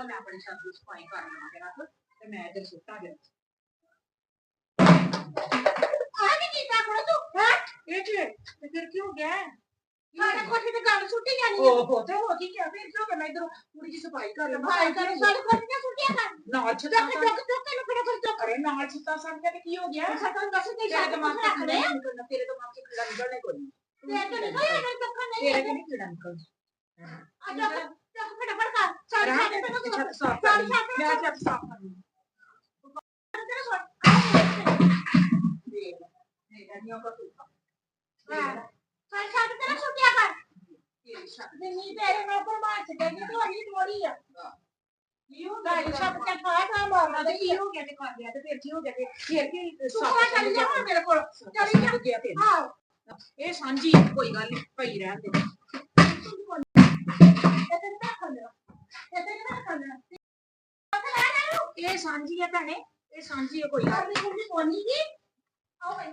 ਤਾਂ ਮੈਂ ਆਪਣੀ ਛੱਤ ਦੀ ਸਫ਼ਾਈ ਕਰ ਲਵਾਂ ਜਰਾ ਕੁ, ਤੇ ਮੈਂ ਇੱਧਰ ਸੁੱਟਾਂ ਜਰਾ ਆ ਕੀ ਕੀਤਾ ਕੋਲ ਤੂੰ? ਹੈ? ਇਹ ਕੀ ਤੇ ਫਿਰ ਕੀ ਹੋ ਗਿਆ? ਸਾਡੇ ਕੋਠੇ ਤੇ ਗੱਲ ਸੁੱਟੀ ਜਾਣੀ ਹੈ ਉਹ ਹੋ ਤੇ ਹੋ ਕੀ ਕਿਹਾ? ਫਿਰ ਕਿਉਂ ਮੈਂ ਇੱਧਰ ਥੋੜੀ ਜਿਹੀ ਸਫ਼ਾਈ ਕਰ ਲਵਾਂ। ਭਾਈ ਕਰ ਸਾਡੇ ਕੋਠੇ ਤੇ ਸੁੱਟਿਆ ਕਰ ਨਾਲ ਛੱਤਾਂ ਚੱਕ ਚੱਕ ਚੱਕ ਤੈਨੂੰ ਕਿਹੜਾ ਫਿਰ ਚੱਕ। ਅਰੇ ਨਾਲ ਛੱਤਾਂ ਗਿਆ ਤੇ ਕੀ ਹੋ ਗਿਆ? ਸਟਨ ਦੱਸ ਤੇਰੇ ਸ਼ਾਇਦ ਦਿਮਾਗ ਤੇ ਰੱਖ ਨਹੀਂ। ਨਿਕਲਣਾ ਤੇਰੇ ਦਿਮਾਗ 'ਚ ਕੀੜਾ ਨਿਕਲਣੇ ਕੋਈ ਨਹੀਂ। ਤੇ ਤੇ ਨਿਕਲ ਨਹੀਂ ਤੇਰੇ ਨਹੀਂ ਸਾਡੇ ਤੇ ਤੇ ਨਹੀਂ ਤੂੰ ਤੇ ਕਰ ਤੇਰੀ ਤੂੰ ਅਗਲੀ ਥੋੜੀ ਆ ਕੀ ਹੋ ਗਾੜੀ ਛੱਡ ਕੇ ਖਾ ਖਾ ਮਾਰਨਾ ਤੇ ਕੀ ਹੋ ਗਿਆ ਤੇ ਕਰ ਲਿਆ ਤੇ ਫਿਰ ਕੀ ਹੋ ਗਿਆ ਤੇ ਫਿਰ ਕੀ ਤੂੰ ਆ ਜਾ ਹੁਣ ਮੇਰੇ ਕੋਲ ਚੱਲੀ ਜਾ ਗਿਆ ਫਿਰ ਆਓ ਇਹ ਸਾਂਝੀ ਹੈ, ਕੋਈ ਗੱਲ ਨਹੀਂ ਪਈ ਰਹਿਣ ਦੇ ਤੇ ਤੇ ਰੱਖ ਲੈ ਤੇ ਤੇ ਰੱਖ ਲੈ ਇਹ ਸਾਂਝੀ ਹੈ ਭੈਣੇ ਇਹ ਸਾਂਝੀ ਹੈ ਕੋਈ ਗੱਲ ਆਪਣੀ ਕੁੜੀ ਕੋਨੀ ਕੀ? ਆਓ ਨਹੀਂ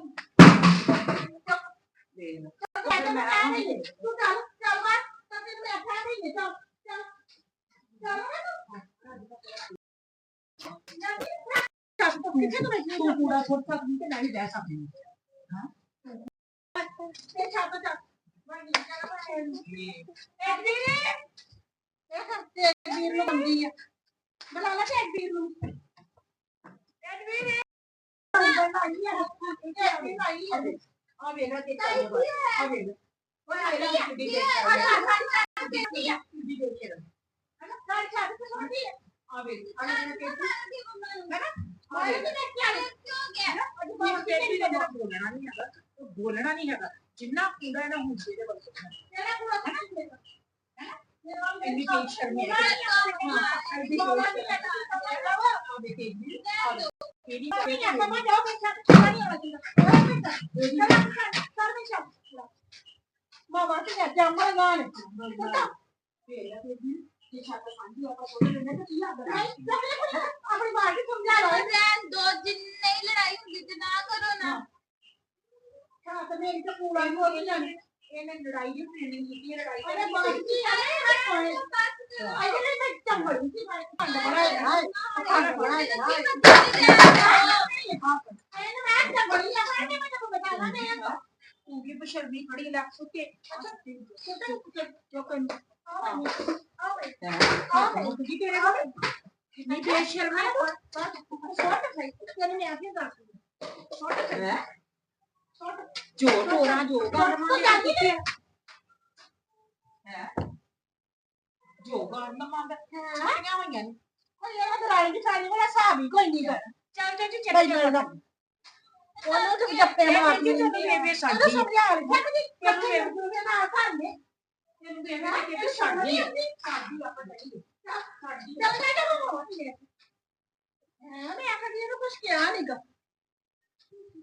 ਦੇ ਤੂੰ ਚੱਲ ਚੱਲ ਬਾਹਰ ਤਾਂ ਤੈਨੂੰ ਮੈਂ ਆਖਿਆ ਨਹੀਂ ਚੱਲ ਚੱਲ। ਚੱਲ ਨਾ ਤੂੰ। ਕਿੱਥੇ ਤੋਂ ਬੈਠੀ ਤੂੰ ਪੂਰਾ ਥੋੜਾ ਸਕਦੀ ਤੇ ਮੈਂ ਵੀ ਬਹਿ ਸਕਦੀ। ਤੇ ਛੱਡ ਚੱਲ ਬਣੀ ਚੱਲ ਬਣੀ ਇੱਕ ਵੀਰ ਇਹ ਹਫ਼ਤੇ ਵੀਰ ਨੂੰ ਬੰਦੀ ਆ ਬੁਲਾ ਲੈ ਤੇ ਵੀਰ ਨੂੰ ਇੱਕ ਵੀਰ ਬਣਾਈ ਆ ਇਹ ਵੀ ਆਈ ਆ ਆ ਵੇਖਾ ਤੇ ਤਾਈ ਚੱਲ ਕੀ ਹੈ? ਆ ਵੇਖ ਓਏ ਆ ਲੈ ਕਿੱਡੀ ਆ ਦੇਖ ਕਰ ਜਾ ਛੱਡ ਦੇਤੀ ਆ ਕਿੱਡੀ ਦੇਖ ਕਰ ਹਨਾ ਛੱਡ ਛੱਡ ਤੇ ਛੋਟੀ ਆ ਆ ਵੇਖ ਆ ਲੈ ਕੇ ਮਾਰੇ ਤੇ ਦੇਖੀ ਆ ਕਿਉਂ ਗਿਆ ਅੱਜ ਇਹ ਬਾਹਰ ਕਿਹੜੀ ਦਾ ਜਿਹੜਾ ਬੋਲਣਾ ਨਹੀਂ ਹੈਗਾ ਉਹ ਬੋਲਣਾ ਨਹੀਂ ਹੈਗਾ ਜਿੰਨਾ ਕੀੜਾ ਇਹਨਾਂ ਹੁਣ ਦੇ ਵੱਲ ਸੁਣਨਾ ਤੇਰਾ ਪੂਰਾ ਖੜਾ ਲੱਗਦਾ ਆਪਣੀ ਮਾਂ ਨੂੰ ਸਮਝਾ ਲਓ ਰਹਿਣ ਦੋ ਜਿੰਨ ਨਹੀਂ ਲੜਾਈ ਹੁੰਦੀ ਤੇ ਨਾ ਕਰੋ ਨਾ ਹਾਂ ਤੇ ਮੇਰੀ ਤਾਂ ਪੂਰਾ ਹੀ ਹੋ ਗਿਆ ਨੇ ਇਹਨੇ ਲੜਾਈ ਦੀ ਟ੍ਰੇਨਿੰਗ ਕੀਤੀ ਹੈ ਲੜਾਈ ਅਰੇ ਬਾਈ ਜੀ ਅਰੇ ਅਰੇ ਮੈਂ ਚੰਬੜੀ ਸੀ ਮੈਂ ਖੰਡ ਬਣਾਇਆ ਹੈ ਖੰਡ ਬਣਾਇਆ ਇਹਨੇ ਮੈਂ ਚੰਬੜੀ ਆ ਮੈਂ ਮੈਂ ਤੁਹਾਨੂੰ ਬਤਾਣਾ ਨਹੀਂ ਆਂਦਾ ਤੂੰ ਵੀ ਬਸ਼ਰਮੀ ਖੜੀ ਲੱਗ ਸੁੱਕੇ ਜੋ ਕਰ ਆਵੇ ਆਹ ਕੀ ਤੇਰੇ ਕੋਲ ਕਿੰਨੀ ਬੇਸ਼ਰਮ ਹੈ ਛੋਟ ਸਹੀ ਤੈਨੂੰ ਮੈਂ ਆਖੀ ਦੱਸ ਛੋਟ ਹੈ ਛੋਟ ਜੋ ਟੋਰਾ ਜੋ ਗਾਣ ਤੂੰ ਜਾਂਦੀ ਕਿੱਥੇ ਹੈ? ਜੋ ਗਾਣ ਨਾ ਮੰਗ ਹਾਂ ਕਿਹੜੀਆਂ ਹੋਈਆਂ ਨੇ। ਕੋਈ ਇਹ ਦਰਾਣੀ ਦੀ ਸਾਨੀ ਵਾਲਾ ਹਿਸਾਬ ਹੀ ਕੋਈ ਨਹੀਂ ਕਰ ਚੱਲ ਚਾਚੀ ਚੱਲ ਬਈ ਮੇਰਾ ਉਹਨੂੰ ਤੇ ਜੱਪੇ ਮਾਰਦੀ ਤੈਨੂੰ ਬੇਬੇ ਤੈਨੂੰ ਸਾਡੀ ਸਮਝਾ ਰਹੀ ਹੈ ਕਿ ਬੇਬੇ- ਬੇਬੇ ਨਾ ਕਰ ਨੇ ਤੈਨੂੰ ਬੇਬੇ ਨੇ ਕਿਹਾ ਸਾਡੀ ਸਾਡੀ ਆਪਾਂ ਨਹੀਂ ਸਾਡੀ ਚੱਲ ਜਾ ਜਾ ਹੋ ਹਾਂ? ਮੈਂ ਆਖਦੀ ਇਹਨੂੰ ਕੁਝ ਕਿਹਾ ਨਹੀਂਗਾ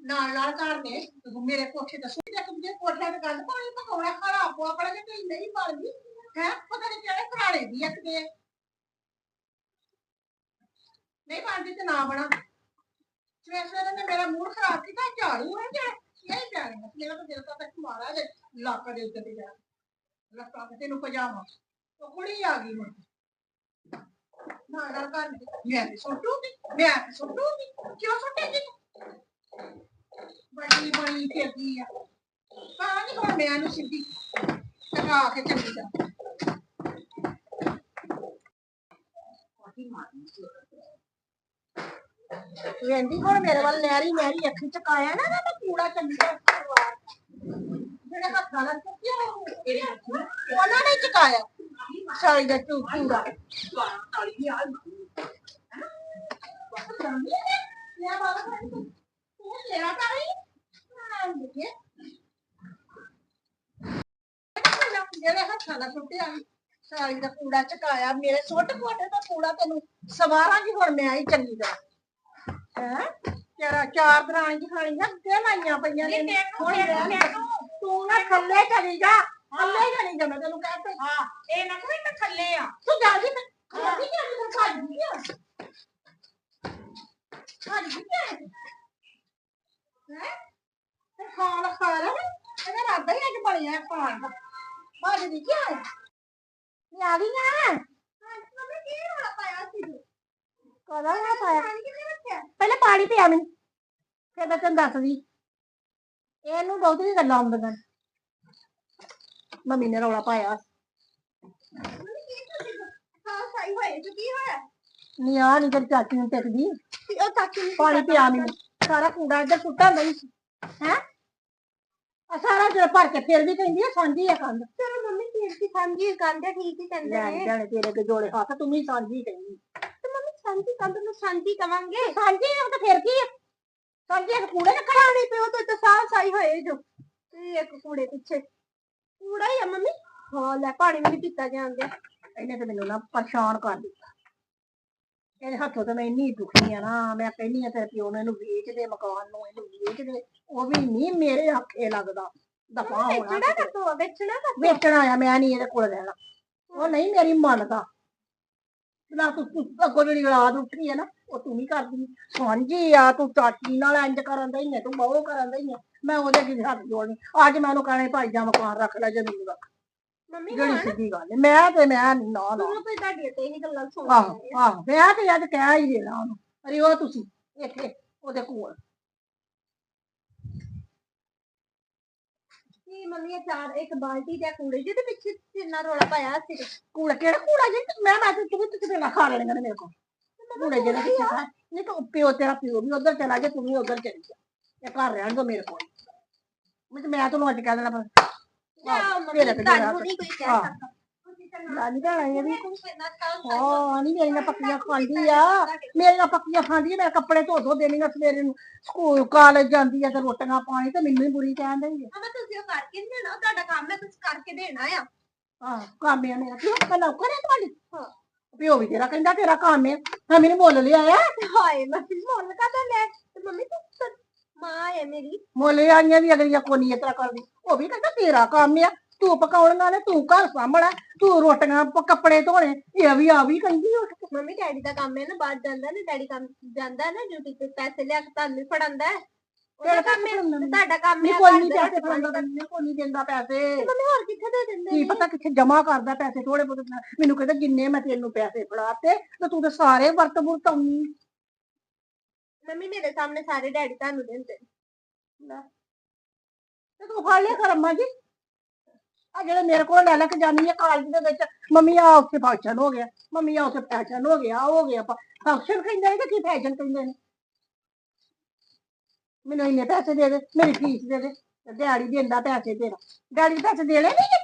ਨਾਲ ਨਾਲ ਘਰ ਨੇ ਮੇਰੇ ਕੋਠੇ ਤੇ ਸੁੱਟ ਦੇ ਤੂੰ ਪਾਣੀ ਪਕਾਉਣਾ ਖੜਾ ਆਪੋ ਆਪਣਾ ਕਿ ਤੂੰ ਨਹੀਂ ਬਣਦੀ ਹੈ, ਪਤਾ ਨਹੀਂ ਕਿਹੜੇ ਘਰਾਣੇ ਦੀ ਇੱਕ ਦੇ ਨਹੀਂ ਬਣਦੀ ਤੇ ਨਾ ਬਣਾ। ਸਵੇਰ ਸਵੇਰ ਨੇ ਮੇਰਾ ਮੂਡ ਖਰਾਬ ਕੀਤਾ, ਝਾੜੂ ਹੈ ਜੇ ਨਹੀਂ ਜਾਣੀ ਮੇਰਾ ਤਾਂ ਦਿਲ ਤਾਂ ਤੱਕ ਮਾਰਾ ਜੇ ਲੱਕ ਦੇ ਉੱਤੇ ਤੇ ਜਾ ਲੱਕਾਂ ਤੇ ਤੈਨੂੰ ਪਜਾਮਾ। ਉਹ ਕੁੜੀ ਆ ਗਈ ਹੁਣ। ਨਾ ਨਾ। ਕਰ ਮੈਂ ਤੇ ਸੁੱਟੂਗੀ, ਮੈਂ ਤੇ ਸੁੱਟੂਗੀ। ਕਿਉਂ ਸੁੱਟੇਗੀ? ਬੜੀ ਬਣੀ ਫਿਰਦੀ ਆ। ਤਾਂ ਨਹੀਂ ਹੁਣ ਮੈਂ ਨੂੰ ਸਿੱਧੀ ਟਕਾ ਕੇ ਚੰਗੀ ਸੀ ਵੇਂਦੀ ਹੁਣ ਮੇਰੇ ਵੱਲ ਨਹਿਰੀ ਨਹਿਰੀ ਅੱਖੀ ਚਕਾਇਆ ਨਾ ਨਾ ਮੈਂ ਕੂੜਾ ਚੰਗੀ ਕਰਵਾ ਜਿਹੜੇ ਹੱਥਾਂ ਨਾਲ ਚੁੱਕਿਆ ਉਹਨਾਂ ਨੇ ਚਕਾਇਆ ਸਾਲੀ ਦਾ ਕੂੜਾ। ਤਾਲੀ ਦੀ ਆ ਲਿਆ ਬਾਬਾ ਤੂੰ ਲਿਆ ਤਾਂ ਹੀ ਹਾਂ ਦੇਖੇ ਜਿਹੜੇ ਹੱਥਾਂ ਨਾਲ ਸੁੱਟਿਆ ਸਾਲੀ ਦਾ ਕੂੜਾ ਚਕਾਇਆ ਮੇਰੇ ਸੁੱਟ ਕੋਟੇ ਦਾ ਕੂੜਾ ਤੈਨੂੰ ਸਵਾਰਾਂਗੀ ਹੁਣ ਮੈਂ ਆਈ ਚੰਗੀ ਤਰ੍ਹਾਂ। ਹੈ? ਤੇਰਾ ਚਾਰ ਦਰਾਣੀ ਦੀ ਖਾਣੀ ਨਾ ਤੇ ਲਾਈਆਂ ਪਈਆਂ ਨੇ। ਹੁਣ ਤੂੰ ਨਾ ਥੱਲੇ ਚਲੀ ਜਾ। ਥੱਲੇ ਚਲੀ ਜਾ ਮੈਂ ਤੈਨੂੰ ਕਹਿੰਦਾ ਹਾਂ ਇਹ ਨਾ ਕੋਈ ਮੈਂ ਥੱਲੇ ਆ। ਤੂੰ ਜਾ ਜੀ ਮੈਂ ਖਾਦੀ ਕਿ ਨਹੀਂ ਖਾਦੀ ਆ। ਖਾਦੀ ਕਿ ਹੈ? ਤੇ ਖਾਣ ਖਾ ਲੈ ਇਹਦਾ ਰਾਦਾ ਹੀ ਅੱਜ ਬਣਿਆ ਖਾਣ ਬਾਜੀ ਦੀ ਕੀ ਆ ਆ ਗਈ ਨਾ ਹਾਂ? ਤੂੰ ਕੀ ਰੋਲਾ ਪਾਇਆ? ਕਾਹਦਾ ਰੌਲਾ ਪਾਇਆ ਪਹਿਲੇ ਪਾਣੀ ਪਿਆ ਮੈਨੂੰ। ਫਿਰ ਮੈਂ ਤੈਨੂੰ ਦੱਸਦੀ। ਇਹਨੂੰ ਬਹੁਤ ਗੱਲਾਂ ਆਉਂਦੀਆਂ ਨੇ। ਮੰਮੀ ਨੇ ਰੌਲਾ ਪਾਇਆ। ਹਾਂ ਸਹੀ ਹੋਏ ਤੂੰ ਕੀ ਹੋਇਆ? ਨਹੀਂ ਆ ਨਹੀਂ ਤੇਰੀ ਚਾਚੀ ਨੂੰ ਟਿਕਦੀ। ਉਹ ਚਾਚੀ ਨੂੰ ਪਾਣੀ ਪਿਆ ਮੈਨੂੰ। ਸਾਰਾ ਕੂੜਾ ਇੱਧਰ ਸੁੱਟਾ ਨਹੀਂ ਹੈ? ਆ ਸਾਰਾ ਜਿਹੜਾ ਭਰ ਕੇ ਫਿਰ ਵੀ ਕਹਿੰਦੀ ਆ ਸਾਂਝੀ ਆ ਕੰਧ ਚਲੋ ਮੰਮੀ ਫਿਰ ਕੀ ਸਮਝੀ ਕੰਦੇ ਠੀਕ ਹੀ ਕਹਿੰਦੇ ਨੇ। ਜਾਣੇ ਤੇਰੇ ਕੇ ਜੋੜੇ ਹੱਥ ਤੂੰ ਵੀ ਸਾਂਝੀ ਕਹਿੰਦੀ ਤੇ ਮੰਮੀ ਸ਼ਾਂਤੀ ਕੰਦ ਨੂੰ ਸ਼ਾਂਤੀ ਕਵਾਂਗੇ। ਸਾਂਝੀ ਆ ਤਾਂ ਫਿਰ ਕੀ ਆ? ਸਾਂਝੀ ਤਾਂ ਕੂੜੇ ਨਾ ਪਾਣੀ ਪਿਓ ਤੇ ਤਾਂ ਸਾਹ ਸਾਈ ਹੋਏ ਜੋ। ਤੇ ਇੱਕ ਕੂੜੇ ਪਿੱਛੇ। ਕੂੜਾ ਹੀ ਆ ਮੰਮੀ। ਹਾਂ ਲੈ ਪਾਣੀ ਵੀ ਪੀਤਾ ਜਾਂਦੇ ਇਹਨੇ ਤੇ ਮੈਨੂੰ ਨਾ ਪਰੇਸ਼ਾਨ ਕਰ ਦਿੱਤਾ। ਇਹਦੇ ਹੱਥੋਂ ਤੇ ਮੈਂ ਇੰਨੀ ਦੁਖੀ ਆ ਨਾ ਮੈਂ ਕਹਿੰਦੀ ਆ ਤੇਰੇ ਪਿਓ ਨੂੰ ਇਹਨੂੰ ਵੇਚ ਦੇ ਮਕਾਨ ਨੂੰ ਇਹਨੂੰ ਵੇਚ ਦੇ ਉਹ ਵੀ ਨਹੀਂ ਮੇਰੇ ਆਖੇ ਲੱਗਦਾ। ਦਫਾ ਹੋਣਾ ਵੇਚਣਾ ਆਇਆ ਮੈਂ ਨਹੀਂ ਇਹਦੇ ਕੋਲ ਰਹਿਣਾ। ਉਹ ਨਹੀਂ ਮੇਰੀ ਮੰਨਦਾ। ਨਾ ਤੂੰ ਤੂੰ ਅੱਗੋਂ ਜਿਹੜੀ ਔਲਾਦ ਉੱਠੀ ਹੈ ਨਾ ਉਹ ਤੂੰ ਨਹੀਂ ਕਰਦੀ। ਸਾਂਝੀ ਆ ਤੂੰ ਚਾਚੀ ਨਾਲ ਇੰਜ ਕਰਨ ਦਾ ਹੀ ਹੈ ਤੂੰ ਬਹੁ ਕਰਨ ਦਾ ਹੀ ਹੈ ਮੈਂ ਉਹਦੇ ਅੱਗੇ ਹੱਥ ਜੋੜਨੀ। ਅੱਜ ਮੈਂ ਉਹਨੂੰ ਕਹਣਾ ਭਾਈ ਜਾ ਮਕਾਨ ਰੱਖ ਲੈ ਜ਼ਮੀਨ ਦਾ ਮੰਮੀ ਜਿਹੜੀ ਹਾਂ ਸਿੱਧੀ ਗੱਲ ਹੈ ਮੈਂ ਤੇ ਮੈਂ ਨੀ ਨਾ ਨਾ ਦੋਨੋਂ ਕੋਈ ਤੁਹਾਡੀ ਤੇ ਹੀ ਗੱਲਾਂ ਸੁਣ ਆਹੋ ਆਹੋ ਮੈਂ ਤੇ ਅੱਜ ਕਹਿ ਹੀ ਦੇਣਾ ਉਹਨੂੰ ਅਰੇ ਉਹ ਤੁਸੀਂ ਇੱਥੇ ਉਹਦੇ ਕੋਲ। ਕੀ ਮੰਮੀ ਇਹ ਚਾਰ ਇੱਕ ਬਾਲਟੀ ਤੇ ਕੂੜੇ ਜਿਹਦੇ ਪਿੱਛੇ ਕਿੰਨਾ ਰੋਲਾ ਪਾਇਆ ਸੀ ਕੂੜਾ ਕਿਹੜਾ ਕੂੜਾ ਜੀ? ਮੈਂ ਮੈਂ ਤੇ ਤੂੰ ਤੇ ਨਾ ਖਾ ਲੈਣਗੇ ਮੇਰੇ ਕੋਲ। ਕੂੜੇ ਜਿਹੜੇ ਪਿੱਛੇ ਖਾ। ਨਹੀਂ ਤਾਂ ਪਿਓ ਤੇਰਾ ਪਿਓ ਵੀ ਉਧਰ ਚਲਾ ਗਿਆ ਤੂੰ ਵੀ ਉਧਰ ਚਲੀ ਜਾ ਇਹ ਘਰ ਰਹਿਣ ਦੋ ਮੇਰੇ ਕੋਲ। ਮੈਂ ਤੇ ਮੈਂ ਤੁਹਾਨੂੰ ਅੱਜ ਕਹਿ ਦੇਣਾ ਪਰ ਤੇਰੇ ਮੰਮੀ ਤੁਹਾਨੂੰ ਨਹੀਂ ਕੋਈ ਕਹਿ ਆਹ। ਸਕਦਾ। ਤੁਸੀਂ ਤਾਂ ਨਾ ਨਾਨੀ ਭੈਣਾ ਇਹ ਵੀ ਕਰਨਾ ਚਾਹੋ ਹਾਂ ਨਹੀਂ ਮੇਰੀਆਂ ਪੱਕੀਆਂ ਖਾਂਦੀ ਆ। ਮੇਰੀਆਂ ਪੱਕੀਆਂ ਖਾਂਦੀ ਆ ਮੈਂ ਕੱਪੜੇ ਧੋ ਧੋ ਦੇਣੀਆਂ ਸਵੇਰੇ ਨੂੰ ਸਕੂਲ ਕਾਲਜ ਜਾਂਦੀ ਆ ਤੇ ਰੋਟੀਆਂ ਪਾਣੀ ਤੇ ਮੈਨੂੰ ਹੀ ਬੁਰੀ ਕਹਿਣ ਡਈ ਮਮਾ ਤੁਸੀਂ ਉਹ ਕਰਕੇ ਨਹੀਂ ਦੇਣਾ ਉਹ ਤੁਹਾਡਾ ਕੰਮ ਹੈ ਤੁਸੀਂ ਕਰਕੇ ਦੇਣਾ ਆ। ਆਹ ਕੰਮ ਆ ਮੇਰਾ। ਕਿਉਂ? ਮੈਂ ਨੌਕਰ ਆ ਤੁਹਾਡੀ? ਹਾਂ। ਪਿਓ ਵੀ ਤੇਰਾ ਕਹਿੰਦਾ ਤੇਰਾ ਕੰਮ ਹੈ ਹਾਂ ਮੈਨੂੰ ਮੁੱਲ ਲਿਆ ਆ ਹਾਏ ਮੰਮੀ ਮੁੱਲ ਕਾਹਦਾ ਲੈ ਤੇ ਮੰਮੀ ਤਾਂ ਮਾਂ ਹੈ ਮੇਰੀ। ਮੁੱਲ ਆਈਆਂ ਵੀ ਅਗਲੀਆਂ ਕੋਨੀ ਇਸ ਤਰ੍ਹਾਂ ਕਰਦੀ। ਉਹ ਵੀ ਕਹਿੰਦਾ ਤੇਰਾ ਕੰਮ ਆ। ਤੂੰ ਪਕਾਉਣੀਆਂ ਨੇ ਤੂੰ ਘਰ ਸਾਂਭਣਾ। ਤੂੰ ਰੋਟੀਆਂ ਪ- ਕੱਪੜੇ ਧੋਣੇ। ਇਹ ਵੀ ਆ ਵੀ ਕਹਿੰਦੀ ਉੱਠ ਕੇ ਮੰਮੀ ਡੈਡੀ ਦਾ ਕੰਮ ਹੈ ਨਾ ਬਾਹਰ ਜਾਂਦਾ ਨਾ ਡੈਡੀ ਕੰਮ ਜਾਂਦਾ ਹੈ ਨਾ ਡਿਊਟੀ ਤੇ ਪੈਸੇ ਲਿਆ ਕੇ ਤੁਹਾਨੂੰ ਫੜਾਉਂਦਾ ਹੈ ਉਹਦਾ ਕੰਮ ਹੈ ਤੇ ਤੁਹਾਡਾ ਕੰਮ ਨਹੀਂ ਹੈ ਕੋਈ ਘਰ ਨਹੀਂ ਦੇ ਪੈਸੇ ਰੋਟੀ ਪਾਣੀ ਫੜਾਉਂਦਾ। ਨਹੀਂ ਕੋਈ ਨਹੀਂ ਦਿੰਦਾ ਪੈਸੇ। ਤੇ ਮੰਮੀ ਹੋਰ ਕਿੱਥੇ ਦੇ ਦਿੰਦੇ ਕੀ ਨੇ? ਪਤਾ ਕਿੱਥੇ ਜਮਾ ਕਰਦਾ ਪੈਸੇ ਥੋੜੇ ਬਹੁਤ ਮੈਨੂੰ ਕਹਿੰਦਾ ਜਿੰਨੇ ਮੈਂ ਤੈਨੂੰ ਪੈਸੇ ਫੜਾਤੇ ਤੇ ਤੂੰ ਤੇ ਸਾਰੇ ਵਰਤ ਵਰਤ ਆਉਣੀ। ਮੰਮੀ ਮੇਰੇ ਸਾਹਮਣੇ ਸਾਰੇ ਡੈਡੀ ਤੁਹਾਨੂੰ ਦਿੰਦੇ ਨੇ। ਤੇ ਤੂੰ ਫੜ ਲਿਆ ਕਰ ਅੰਮਾ ਜੀ। ਆ ਜਿਹੜੇ ਮੇਰੇ ਕੋਲ ਲੈ ਲੈ ਕੇ ਜਾਨੀ ਹੈ ਕਾਲਜ ਦੇ ਵਿੱਚ। ਮੰਮੀ ਆ ਉੱਥੇ ਫੰਕਸ਼ਨ ਹੋ ਗਿਆ। ਮੰਮੀ ਆ ਉੱਥੇ ਫੈਸ਼ਨ ਹੋ ਗਿਆ ਆਹ ਹੋ ਗਿਆ। ਫੰਕਸ਼ਨ ਕਹਿੰਦੇ ਨੇ ਕਿ ਕੀ ਫੈਸ਼ਨ ਕਹਿੰਦੇ ਨੇ? ਮੈਨੂੰ ਇੰਨੇ ਪੈਸੇ ਦੇ ਦੇ ਮੇਰੀ ਫੀਸ ਦੇ ਦੇ। ਤੇ ਦਿਹਾੜੀ ਦਿੰਦਾ ਪੈਸੇ ਤੇਰਾ। ਦਿਹਾੜੀ ਪੈਸੇ ਦੇਣੇ ਨਹੀਂ?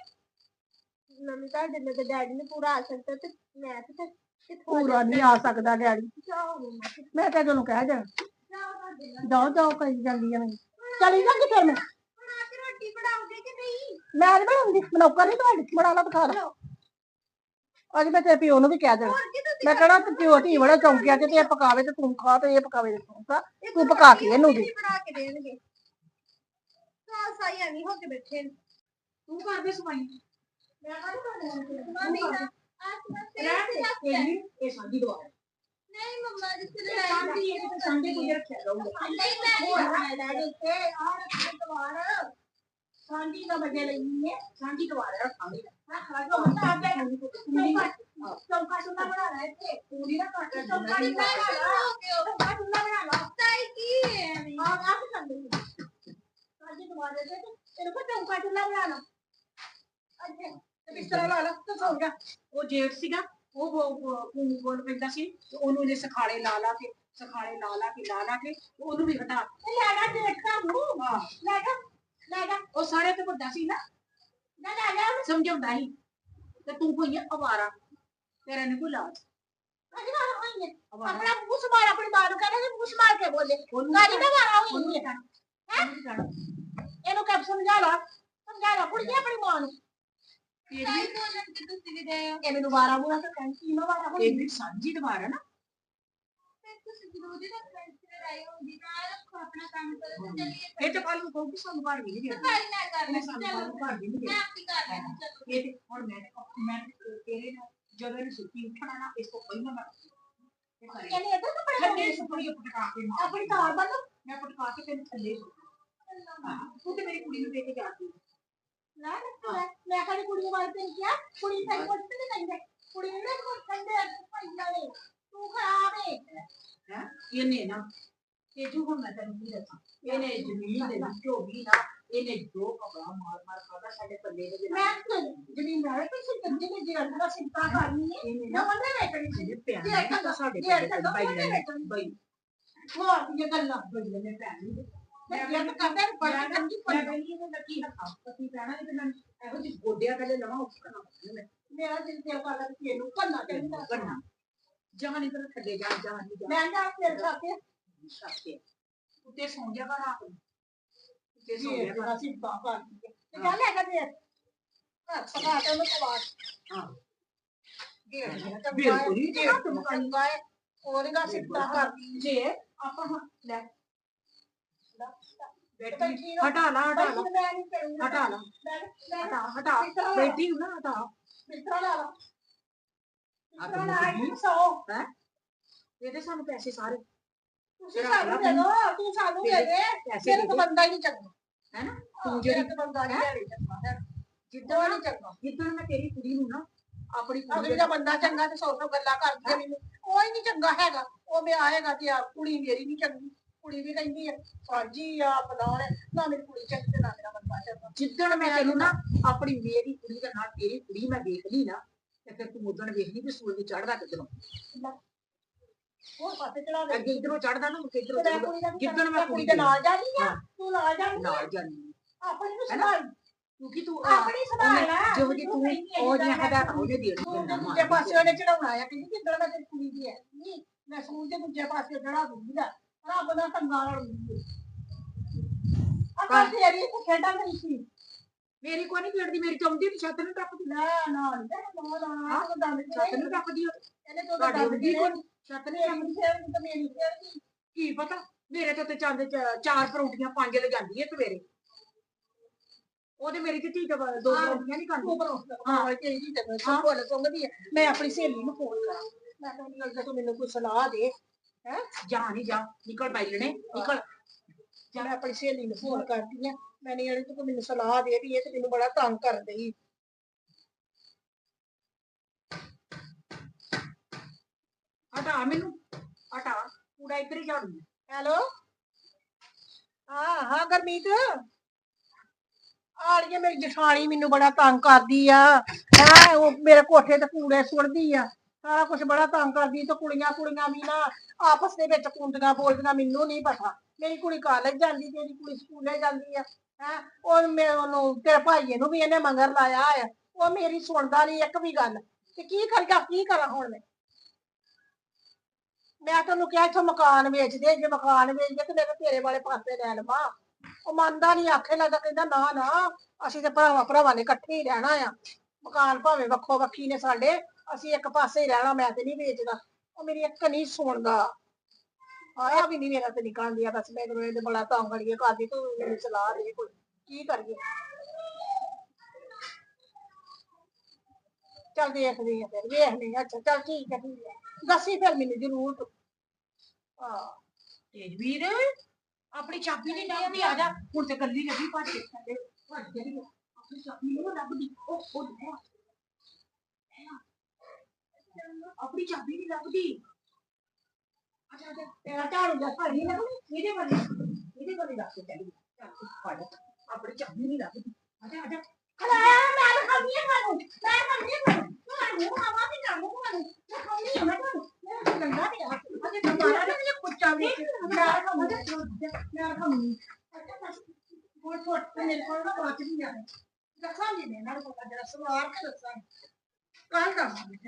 ਮੰਮੀ ਤੁਹਾਡੇ ਨੇ ਤੇ ਡੈਡੀ ਨੇ ਪੂਰਾ ਆ ਸਕਦਾ ਤੇ ਮੈਂ ਤੇ ਆ ਪੂਰਾ ਨਹੀਂ ਆ ਸਕਦਾ ਮੰਮਾ ਮੈਂ ਤਾਂ ਤੈਨੂੰ ਕਹਿ ਜਾਣਾ। ਜਾਓ ਜਾਓ ਕਹੀ ਜਾਂਦੀ ਆ ਮੈਨੂੰ। ਚਲੀ ਜਾਂਦੀ ਫਿਰ ਮੈਂ। ਹੁਣ ਆ ਕੇ ਰੋਟੀ ਬਣਾਓਗੇ ਕਿ ਨਹੀਂ? ਮੈਂ ਨਹੀਂ ਬਣਾਉਂਦੀ। ਨੌਕਰ ਨਹੀਂ ਤੁਹਾਡੀ ਬਣਾ ਲਾ ਬਖਾ ਲਾ। ਅੱਜ ਮੈਂ ਤੇਰੇ ਪਿਓ ਨੂੰ ਵੀ ਕਹਿ ਦੇਣਾ। ਮੈਂ ਕਹਣਾ ਤੇ ਪਿਓ ਧੀ ਬੜਾ ਚੌਂਕਿਆ ਤੇ ਇਹ ਪਕਾਵੇ ਤੇ ਤੂੰ ਖਾ ਤੇ ਇਹ ਪਕਾਵੇ ਤੇ ਤੂੰ ਖਾ। ਤੂੰ ਪਕਾ ਕੇ ਇਹਨੂੰ ਦੇ। ਬਣਾ ਕੇ ਦੇਣਗੇ। ਸਾਹ ਸਾਈ ਐਵੇਂ ਹੋ ਕੇ ਬੈਠੇ ਤੂੰ ਕਰਦੇ ਸਫ਼ਾਈ ਮੰਮੀ ਨਾ ਆਸ-ਪਾਸ ਰਹਿਣ ਦੇ ਇਹ ਵੀ ਇਹ ਸਾਡੀ ਦੁਆ ਹੈ ਨਹੀਂ ਮੰਮਾ ਜਿਸ ਤੇ ਸਾਡੀ ਇਹ ਤੇ ਸੰਡੇ ਕੋਈ ਰੱਖਿਆ ਜਾਊਗਾ ਨਹੀਂ ਮੈਂ ਲੈ ਲੈ ਕੇ ਆ ਰੱਖ ਦਵਾਰ ਸਾਂਝੀ ਦਾ ਵਜੇ ਲਈ ਹੈ ਸਾਡੀ ਦੁਆ ਹੈ ਰੱਖਾਂਗੇ ਰੱਖ ਲਾ ਜੋ ਹੁੰਦਾ ਆ ਚੌਕਾ ਚੁੱਲਾ ਬਣਾ ਲੈ ਇੱਥੇ ਪੂਰੀ ਨਾ ਕੱਟ ਚੌਕਾ ਨਹੀਂ ਮੈਂ ਬਣਾ ਸ਼ੁਰੂ ਹੋ ਗਏ ਹੋ ਚੌਕਾ ਚੁੱਲਾ ਬਣਾ ਲਾ ਸਾਈ ਕੀ ਹੈ ਐਵੇਂ ਆ ਆ ਕੀ ਕਰਦੇ ਹੋ ਸਾਂਝੀ ਦਵਾਰ ਦੇ ਤੇ ਤੈਨੂੰ ਕੋ ਚੌਕਾ ਜਾ ਉਹ ਉਹ ਕੋਲ ਪੈਂਦਾ ਸੀ ਤੇ ਉਹਨੂੰ ਇਹਨੇ ਸਖਾਲੇ ਲਾ ਲਾ ਕੇ ਸਖਾਲੇ ਲਾ ਲਾ ਕੇ ਲਾ ਲਾ ਕੇ ਉਹਨੂੰ ਵੀ ਹਟਾ ਲੈ ਜਾ ਦੇਖਾ ਨੂੰ ਹਾਂ ਲੈ ਜਾ ਲੈ ਜਾ। ਉਹ ਸਾਰੇ ਤੋਂ ਵੱਡਾ ਸੀ ਨਾ। ਲੈ ਜਾ ਲੈ ਜਾ ਸਮਝਾਉਂਦਾ ਸੀ। ਤੇ ਤੂੰ ਕੋਈ ਅਵਾਰਾ। ਤੇਰਾ ਨਹੀਂ ਕੋਈ ਲਾਜ। ਹੈ ਆਪਣਾ ਮੂੰਹ ਸੰਭਾਲ ਆਪਣੀ ਮਾਂ ਨੂੰ ਕਹਿੰਦਾ ਮੂੰਹ ਸੰਭਾਲ ਕੇ ਬੋਲੇ। ਗਾਲੀ ਨਾ ਮਾਰਾ ਹੋਈ ਹੈ? ਇਹਨੂੰ ਕਬ ਸਮਝਾ ਲਾ। ਸਮਝਾ ਲਾ ਕੁੜੀ ਆਪਣੀ ਮਾਂ ਨੂੰ। ਇਹ ਸਾਈ ਬੋਲਣ ਤੇ ਤੁਸੀਂ ਵੀ ਦੇ ਇਹ ਮੈਨੂੰ ਵਾਰਾ ਤਾਂ ਕਹਿੰਦੀ ਮੈਂ ਸਾਂਝੀ ਨਾ। ਫਿਰ ਤੁਸੀਂ ਜ਼ਰੂਰੀ ਨਾ ਫਰੈਂਡਸ ਤੇ ਲੜਾਈ ਹੁੰਦੀ ਨਾ ਰੱਖੋ ਆਪਣਾ ਕੰਮ ਕਰੋ ਤੇ ਚੱਲੀਏ ਇਹ ਤਾਂ ਕੱਲ ਨੂੰ ਕਹੂਗੀ ਸਾਨੂੰ ਘਰ ਵੀ ਨਹੀਂ ਗਿਆ ਸਫ਼ਾਈ ਨਾ ਕਰ ਲੈ ਸਾਨੂੰ ਚਲੋ ਘਰ ਵੀ ਨਹੀਂ ਮੈਂ ਆਪੀ ਕਰ ਚਲੋ। ਇਹ ਤੇ ਹੁਣ ਮੈਂ ਮੈਂ ਤੇਰੇ ਨਾਲ ਜਦੋਂ ਇਹਨੂੰ ਸੁੱਤੀ ਉੱਠਣਾ ਨਾ ਇਸ ਤੋਂ ਪਹਿਲਾਂ ਮੈਂ ਇਹ ਇਹਨੇ ਇਦਾਂ ਕੱਪੜੇ ਥੱਲੇ ਸੁਪੜੀ ਪਟਕਾ ਕੇ ਮਾਰ ਆਪਣੀ ਕਾਰ ਬੰਨ ਮੈਂ ਪਟਕਾ ਕੇ ਤੈਨੂੰ ਥੱਲੇ ਸੁੱਟ ਹਾਂ। ਤੂੰ ਤੇ ਮੇਰੀ ਕੁੜੀ ਨੂੰ ਦੇ ਕੇ ਜਾਂਦੀ ਨਾ ਨਾ ਨੂੰ ਤੇ ਨੇ ਨਾ ਹੁਣ ਮੈਂ ਤੈਨੂੰ ਕੀ ਦੱਸਾਂ ਇਹਨੇ ਜ਼ਮੀਨ ਦੇ ਵਿੱਚੋਂ ਨਾ ਇਹਨੇ ਜੋ ਮਾਰ ਮਾਰ ਖਾਦਾ ਸਾਡੇ ਪੱਲੇ ਦੇ ਵਿੱਚ ਮੈਂ ਜਿਹੜੀ ਮੈਂ ਕਿਸੇ ਕੰਜੀ ਨੇ ਜਿਹੜਾ ਦਾ ਸਿੰਤਾ ਕਰਨੀ ਹੈ ਇਹਨੇ ਨਾ ਨਾ ਉਹਨੇ ਵੇਖਣੀ ਸੀ ਇਹਨੇ ਪਿਆਰ ਜੇ ਨਹੀਂ ਕਦੋਂ- ਕੀਤਾ ਸਾਡੇ ਜੇ ਪੱਲੇ ਕਦੋਂ ਤੇ ਬਾਈ ਉਹਨੇ ਨੇ ਵੇਖਣੀ ਬਾਈ ਹੋਰ ਦੀਆਂ ਗੱਲਾਂ ਬਾਈ ਨੇ ਭੈਣ ਨਹੀਂ ਮੈਂ ਇਹ ਕਰਦਾ ਬੜਾ ਕੰਜੀ ਮੈਂ ਕਹਿੰਦੀ ਇਹਨੂੰ ਮੈਂ ਕੀ ਹੱਥਾਂ ਪਤੀ ਪੈਣਾ ਨਹੀਂ ਤੇ ਮੈਂ ਇਹੋ ਜਿਹੀ ਗੋਡਿਆਂ ਥੱਲੇ ਲਵਾਂ ਉਸ ਕਨਾ ਮੈਂ ਮੇਰਾ ਦਿਲ ਤੇ ਕਰਦਾ ਕਿ ਇਹਨੂੰ ਭੰਨਾ ਚਾਹੀਦਾ ਕਰਨਾ ਜਹਾਂ ਨਹੀਂ ਤਾਂ ਥੱਲੇ ਜਾ ਜਹਾਂ ਨਹੀਂ ਜਾ ਮੈਂ ਜਾ ਫਿਰ ਖਾਤੇ ਸਕਦੇ ਉੱਤੇ ਸੌਂ ਜਾ ਕਰ ਆਪ ਉੱਤੇ ਸੌਂ ਜੀ ਜਾ ਕਰ ਜਿਹੜਾ ਸਿੰਤਾ ਕਰਦੀ ਹੈ ਤੇ ਜਾ ਲੈ ਕੇ ਦੇ ਘਰ ਸਗਾ ਤੇ ਉਹਨੂੰ ਪਵਾ ਹਾਂ ਗੇਟ ਜਿਹੜਾ ਬਿਲਕੁਲ ਹੀ ਗੇਟ ਤੋਂ ਮੁਕਾਂਗਾ ਹੈ ਉਹਦਾ ਸਿੰਤਾ ਕਰਦੀ ਜੇ ਆਪਾਂ ਹੁਣ ਲੈ ਬੈਠੀ ਬੈਠੀ ਰਹੋ। ਹਟਾ ਲਾ ਹਟਾ ਲਾ ਮੈਂ ਨਹੀਂ ਕਰੂੰਗਾ ਹਟਾ ਲਾ ਮੈਂ ਮੈਂ ਹਟਾ ਹਟਾ ਬੈਠੀ ਹੂੰ ਨਾ ਹਟਾ ਮਿੱਤਰਾ ਲਾ ਲਾ ਆ ਮਿੱਤਰਾ ਤੂੰ ਲਾ ਮੁੱਕ ਕੇ ਸੌ ਹੈ ਇਹਦੇ ਸਾਨੂੰ ਪੈਸੇ ਸਾਰੇ ਤੁਸੀਂ ਤੇਰਾ ਸਾਨੂੰ ਭਲਾ ਦੇ ਦੋ ਤੂੰ ਸਾਨੂੰ ਦੇ ਦੇ ਪੈਸੇ ਤੇਰੇ ਦੇ ਤੋਂ ਦੇ ਬੰਦਾ ਹੀ ਨਹੀਂ ਚੰਗਾ ਹੈ ਨਾ ਤੂੰ ਤੂੰ ਜਿਹੜੀ ਜਿਹੜੀ ਬੰਦਾ ਨਹੀਂ ਹੈ ਚੰਗਾ ਹੈ ਜਿੱਦਾਂ ਨਹੀਂ ਚੰਗਾ ਜਿੱਦਾਂ ਮੈਂ ਤੇਰੀ ਕੁੜੀ ਨੂੰ ਨਾ ਆਪਣੀ ਕੁੜੀ ਅਗਲੀ ਦਾ ਬੰਦਾ ਚੰਗਾ ਤੇ ਸੌ ਸੌ ਗੱਲਾਂ ਕਰਦੀ ਹੈ ਮੈਨੂੰ ਕੋਈ ਨਹੀਂ ਚੰਗਾ ਹੈਗਾ ਉਹ ਮੈਂ ਆਏਗਾ ਤੇ ਆ ਕੁੜੀ ਮੇਰੀ ਨਹੀਂ ਚੰਗੀ ਕੁੜੀ ਵੀ ਕਹਿੰਦੀ ਹੈ ਸਾਂਝੀ ਆ ਫਲਾਣ ਨਾ ਮੇਰੀ ਕੁੜੀ ਚੰਗੀ ਤੇ ਨਾ ਮੇਰਾ ਬੰਦਾ ਚੰਗਾ। ਜਿੱਦਣ ਮੈਂ ਤੈਨੂੰ ਨਾ ਆਪਣੀ ਮੇਰੀ ਕੁੜੀ ਦੇ ਨਾਲ ਤੇਰੀ ਕੁੜੀ ਮੈਂ ਦੇਖ ਲਈ ਨਾ ਤੇ ਫਿਰ ਤੂੰ ਉਦਣ ਵੇਖਣੀ ਵੀ ਸੂਰਜ ਚੜਦਾ ਕਿੱਧਰੋਂ। ਹੋਰ ਪਾਸੇ ਚੜਾ ਦੇ। ਅੱਗੇ ਇਧਰੋਂ ਚੜਦਾ ਨਾ ਮੁੜ ਇਧਰੋਂ ਜਿੱਦਣ ਮੈਂ ਕੁੜੀ ਦੇ ਨਾਲ ਜਾਣੀ ਆ। ਤੂੰ ਨਾਲ ਜਾਣੀ ਆ। ਨਾਲ ਜਾਨੀ ਆਪਣੀ ਨੂੰ? ਸੰਭਾਲ ਕਿਉਂਕਿ ਤੂੰ ਆਪਣੀ ਸੰਭਾਲ ਲੈ। ਜੋ ਜੀ ਤੂੰ ਉਹ ਜਿਹਾ ਹਦਾ ਉਹਦੇ ਦੇ ਦੂਜੇ ਪਾਸੇ ਉਹਨੇ ਚੜਾਉਣਾ ਆ ਕਿ ਕਿੱਦਣ ਮੈਂ ਤੇਰੀ ਕੁੜੀ ਦੀ ਹੈ ਨਹੀਂ ਮੈਂ ਸੂਰ ਦੇ ਦੂਜੇ ਪਾਸੇ ਚੜਾ ਦੂੰਗੀ ਨਾ। ਰੱਬ ਦਾ ਸੰਗਾ ਲੜੂੰਗੀ ਆਪਾਂ ਤੇਰੀ ਤੇ ਖੇਡਾਂ ਨਹੀਂ ਸੀ। ਮੇਰੀ ਕੋਈ ਨਹੀਂ ਖੇਡਦੀ ਮੇਰੀ ਚੌਂਦੀ ਦੀ ਛੱਤ ਨੂੰ ਟੱਪਦੀ। ਨਾ ਨਾ ਨਾ ਛੱਤ ਨੂੰ ਟੱਪਦੀ ਉਹ। ਇਹਨੇ ਤੋਂ ਤੁਹਾਡੀ ਦੰਦ ਉੱਡੀ ਦੀ ਕੋਈ ਛੱਤ ਨੇ ਮੇਰੀ ਫੇਰ ਤਾਂ ਮੇਰੀ ਫੇਰ ਕੀ ਪਤਾ? ਮੇਰੇ ਤੇ ਤੇ ਚੰਦ ਚਾਰ ਪਰੌਂਠੀਆਂ ਪੰਜ ਲੈ ਜਾਂਦੀ ਏ ਸਵੇਰੇ। ਉਹਦੇ ਮੇਰੀ ਤੇ ਧੀ ਤੇ ਦੋ। ਪਰੌਂਠੀਆਂ ਨਹੀਂ ਤੂੰ ਭਰੋਸਾ ਹਾਂ। ਕਿ ਇਹਦੀ ਤੇ ਸਭ ਸੁਣਦੀ ਮੈਂ ਆਪਣੀ ਸਹੇਲੀ ਨੂੰ ਫੋਨ ਕਰਾਂ। ਮੈਂ ਕਹਿੰਦੀ ਤੂੰ ਮੈਨੂੰ ਕੋਈ ਸਲਾਹ ਦੇ ਹੈ? ਜਾ ਨਹੀਂ ਜਾ, ਨਿਕਲ ਪੈ ਜਣੇ, ਨਿਕਲ। ਮੈਂ ਆਪਣੀ ਸਹੇਲੀ ਨੂੰ ਫੋਨ ਕਰਦੀ ਆ, ਮੈਂ ਨਹੀਂ ਤੂੰ ਮੈਨੂੰ ਸਲਾਹ ਦੇ ਵੀ ਇਹ ਤੇ ਮੈਨੂੰ ਬੜਾ ਤੰਗ ਕਰ ਰਹੀ ਹਟਾ ਮੈਨੂੰ, ਹਟਾ ਕੂੜਾ ਇੱਧਰ ਹੀ ਝਾੜੂ ਹੈਲੋ? ਹਾਂ ਹਾਂ ਗਰਮੀਤ। ਆੜੀਏ ਮੇਰੀ ਜਠਾਣੀ ਮੈਨੂੰ ਬੜਾ ਤੰਗ ਕਰਦੀ ਆ। ਹੈ, ਉਹ ਮੇਰੇ ਕੋਠੇ ਤੇ ਕੂੜੇ ਸੁੱਟਦੀ ਆ। ਸਾਰਾ ਕੁਝ ਬੜਾ ਤੰਗ ਕਰਦੀ ਤੇ ਕੁੜੀਆਂ ਕੁੜੀਆਂ ਵੀ ਨਾ ਆਪਸ ਦੇ ਵਿੱਚ ਕੁੰਦੀਆਂ ਬੋਲਦੀਆਂ, ਮੈਨੂੰ ਨਹੀਂ ਪਤਾ। ਮੇਰੀ ਕੁੜੀ ਕਾਲਜ ਜਾਂਦੀ ਤੇਰੀ ਕੁੜੀ ਸਕੂਲੇ ਜਾਂਦੀ ਆ, ਹੈ? ਉਹ ਮੈਂ ਤੇਰੇ ਭਾਈਏ ਨੂੰ ਵੀ ਇਹਨੇ ਮੰਗਰ ਲਾਇਆ ਆ। ਉਹ ਮੇਰੀ ਸੁਣਦਾ ਨਹੀਂ ਇੱਕ ਵੀ ਗੱਲ। ਤੇ ਕੀ ਕਰਾਂ ਕੀ ਕਰਾਂ ਹੁਣ ਮੈਂ? ਮੈਂ ਤੁਹਾਨੂੰ ਕਿਹਾ, ਇੱਥੋਂ ਮਕਾਨ ਵੇਚ ਦੇ, ਜੇ ਮਕਾਨ ਵੇਚ ਦੇ ਤੇ ਮੇਰੇ ਤੇਰੇ ਵਾਲੇ ਪਾਸੇ ਲੈ ਲਵਾਂ। ਉਹ ਮੰਨਦਾ ਨਹੀਂ ਆਖੇ ਲੱਗਦਾ ਕਹਿੰਦਾ, ਨਾ ਨਾ, ਅਸੀਂ ਤੇ ਭਰਾਵਾਂ ਭਰਾਵਾਂ ਨੇ ਇਕੱਠੇ ਹੀ ਰਹਿਣਾ ਆ। ਮਕਾਨ ਭਾਵੇਂ ਵੱਖੋ ਵੱਖੀ ਨੇ ਸਾਡੇ ਅਸੀਂ ਇੱਕ ਪਾਸੇ ਹੀ ਰਹਿਣਾ ਮੈਂ ਤੇ ਨਹੀਂ ਵੇਚਦਾ। ਉਹ ਮੇਰੀ ਇੱਕ ਨਹੀਂ ਸੁਣਦਾ। ਆਇਆ ਵੀ ਨਹੀਂ ਮੇਰਾ ਤੇ ਨਿਕਲ ਗਿਆ ਬਸ ਮੈਂ ਤੈਨੂੰ ਇਹਦੇ ਬੜਾ ਤੰਗ ਕਰੀਏ ਕਰਦੀ ਤੂੰ ਮੈਨੂੰ ਸਲਾਹ ਦੇ ਕੋਈ ਕੀ ਕਰੀਏ। ਚੱਲ ਦੇਖਦੇ ਆ ਫਿਰ ਵੇਖਦੇ ਆ ਅੱਛਾ ਚੱਲ ਠੀਕ ਹੈ ਠੀਕ ਹੈ ਦੱਸੀ ਫਿਰ ਮੈਨੂੰ ਜ਼ਰੂਰ ਤੂੰ। ਹਾਂ। ਤੇਜਵੀਰ ਆਪਣੀ ਚਾਬੀ ਨਹੀਂ ਲੱਭਦੀ ਆ ਜਾ। ਹੁਣ ਤੇ ਗੱਲੀ ਲੱਗੀ ਭੱਜ ਕੇ। ਭੱਜ ਗਈ ਆਪਣੀ ਚਾਬੀ ਨਹੀਂ ਲੱਭਦੀ ਉਹ ਉਹ ਆ। ਆਪਣੀ ਚਾਬੀ ਨਹੀਂ ਲੱਭਦੀ ਅੱਛਾ ਅੱਛਾ ਤੇਰਾ ਝਾੜੂ ਦਾ ਭਾਈ ਨਾ ਇਹਦੇ ਵੱਲ ਇਹਦੇ ਵੱਲ ਦੱਸ ਕੇ ਚੱਲੀ ਚੱਲ ਤੂੰ ਫੜ ਆਪਣੀ ਚਾਬੀ ਨਹੀਂ ਲੱਭਦੀ ਆਜਾ ਆਜਾ ਖਲਾਇਆ ਮੈਂ ਖਾਂਦੀ ਆ ਤੁਹਾਨੂੰ ਮੈਂ ਖਾਂਦੀ ਆ ਤੁਹਾਨੂੰ ਤੁਹਾਨੂੰ ਆਵਾ ਤੇ ਨਾ ਮੂੰਹ ਨੂੰ ਮੈਂ ਖਾਂਦੀ ਆ ਮੈਂ ਤੁਹਾਨੂੰ ਮੇਰਾ ਗੰਦਾ ਤੇ ਆ ਅਜੇ ਦੁਬਾਰਾ ਨਾ ਮੈਨੂੰ ਕੁੱਚਾ ਵੀ ਮੈਂ ਖਾਂਦੀ ਮੈਂ ਖਾਂਦੀ ਅੱਛਾ ਬਸ ਕੋਈ ਫੋਟ ਤੇ ਮੇਰੇ ਕੋਲ ਨਾ ਬਾਤ ਨਹੀਂ ਆ ਦੱਸਾਂਗੀ ਮੈਂ ਨਾਲ ਪਤਾ ਜਰਾ ਸਵਾਰ ਕੇ ਦੱਸਾਂਗੀ ਕੱਲ ਦਾ ਫਿਰ ਮੈਂ